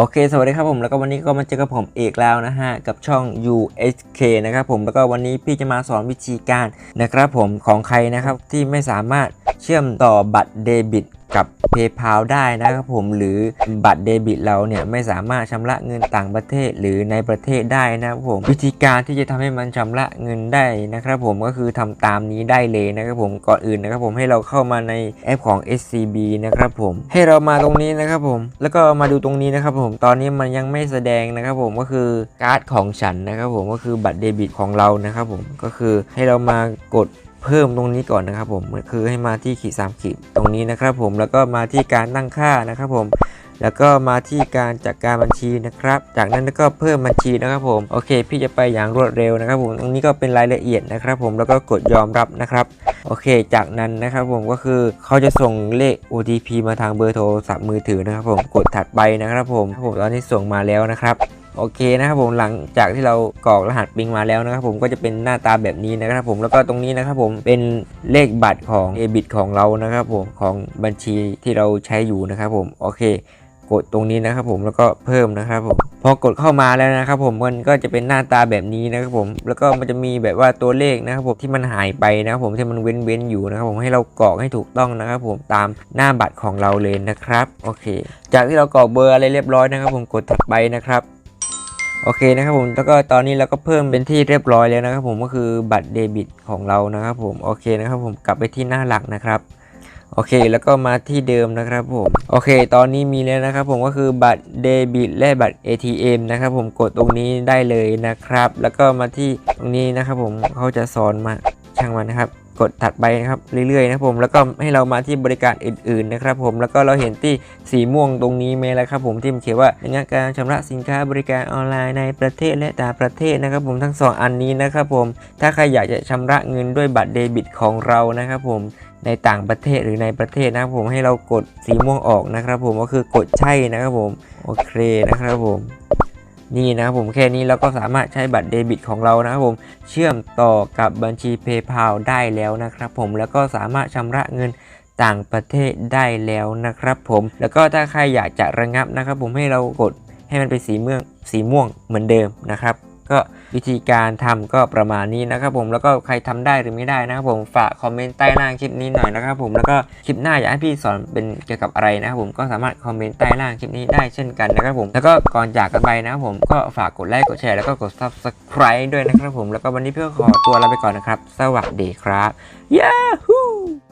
โอเค สวัสดีครับผม แล้วก็วันนี้ก็มาเจอกับผมเอกแล้วนะฮะ กับช่อง UHK นะครับผม แล้วก็วันนี้พี่จะมาสอนวิธีการนะครับผมของใครนะครับที่ไม่สามารถเชื่อมต่อบัตรเดบิต กับ PayPal ได้นะครับผมหรือบัตรเดบิตเราเนี่ยไม่สามารถชำระเงินต่างประเทศหรือในประเทศได้นะครับผมวิธีการที่จะทำให้มันชำระเงินได้นะครับผมก็คือทำตามนี้ได้เลยนะครับผมก่อนอื่นนะครับผมให้เราเข้ามาในแอปของ SCB นะครับผมให้เรามาตรงนี้นะครับผม แล้วก็มาดูตรงนี้นะครับผมตอนนี้มันยังไม่แสดงนะครับผมก็คือการ์ดของฉันนะครับผมก็คือบัตรเดบิตของเรานะครับผมก็คือให้เรามากด เพิ่มตรงนี้ก่อนนะครับผมคือให้มาที่ขีดสามขีดตรงนี้นะครับผมแล้วก็มาที่การตั้งค่านะครับผมแล้วก็มาที่การจัดการบัญชีนะครับ จากนั้นก็เพิ่มบัญชีนะครับผม โอเค พี่จะไปอย่างรวดเร็วนะครับผม ตรงนี้ก็เป็นรายละเอียดนะครับผม แล้วก็กดยอมรับนะครับ โอเค จากนั้นนะครับผมก็คือเขาจะส่งเลข OTP มาทางเบอร์โทรศัพท์มือถือนะครับผม กดถัดไปนะครับผมผมตอนนี้ส่งมาแล้วนะครับ โอเคนะครับผมหลังจากที่เรากรอกรหัสปิงมาแล้วนะครับผมก็จะเป็นหน้าตาแบบนี้นะครับผมแล้วก็ตรงนี้นะครับผมเป็นเลขบัตรของเอบิตของเรานะครับผมของบัญชีที่เราใช้อยู่นะครับผมโอเค กดตรงนี้นะครับผมแล้วก็เพิ่มนะครับผมพอกดเข้ามาแล้วนะครับผมมันก็จะเป็นหน้าตาแบบนี้นะครับผมแล้วก็มันจะมีแบบว่าตัวเลขนะครับผมที่มันหายไปนะครับผมที่มันเว้นเว้นอยู่นะครับผมให้เรากรอกให้ถูกต้องนะครับผมตามหน้าบัตรของเราเลยนะครับโอเค จากที่เรากรอกเบอร์อะไรเรียบร้อยนะครับผมกดถัดไปนะครับ โอเคนะครับผมแล้วก็ตอนนี้เราก็เพิ่มเป็นที่เรียบร้อยแล้วนะครับผมก็คือบัตรเดบิตของเรานะครับผมโอเคนะครับผมกลับไปที่หน้าหลักนะครับโอเคแล้วก็มาที่เดิมนะครับผมโอเค ตอนนี้มีแล้วนะครับผมก็คือบัตรเดบิตและบัตร ATM นะครับผมกดตรงนี้ได้เลยนะครับ แล้วก็มาที่ตรงนี้นะครับผมเขาจะสอนมาช่างมันนะครับ กดถัดไปนะครับเรื่อยๆนะครับผมแล้วก็ให้เรามาที่บริการอื่นๆนะครับผมแล้วก็เราเห็นที่สีม่วงตรงนี้ไหมล่ะครับผมที่มันเขียนว่าเป็นการชำระสินค้าบริการออนไลน์ในประเทศและต่างประเทศนะครับผมทั้งสองอันนี้นะครับผมถ้าใครอยากจะชำระเงินด้วยบัตรเดบิตของเรานะครับผมในต่างประเทศหรือในประเทศนะครับผมให้เรากดสีม่วงออกนะครับผมก็คือกดใช่นะครับผมโอเคนะครับผม นี่นะครับผมแค่นี้เราก็สามารถใช้บัตรเดบิตของเรานะครับผมเชื่อมต่อกับบัญชี PayPal ได้แล้วนะครับผมแล้วก็สามารถชำระเงินต่างประเทศได้แล้วนะครับผมแล้วก็ถ้าใครอยากจะระงับนะครับผมให้เรากดให้มันเป็นสีเมืองสีม่วงเหมือนเดิมนะครับ ก็วิธีการทำก็ประมาณนี้นะครับผมแล้วก็ใครทำได้หรือไม่ได้นะครับผมฝากคอมเมนต์ใต้ล่างคลิปนี้หน่อยนะครับผมแล้วก็คลิปหน้าอยากให้พี่สอนเป็นเกี่ยวกับอะไรนะครับผมก็สามารถคอมเมนต์ใต้ล่างคลิปนี้ได้เช่นกันนะครับผมแล้วก็ก่อนจากกันไปนะครับผมก็ฝากกดไลค์กดแชร์แล้วก็กด subscribe ด้วยนะครับผมแล้วก็วันนี้เพื่อขอตัวลาไปก่อนนะครับ สวัสดีครับ Yahoo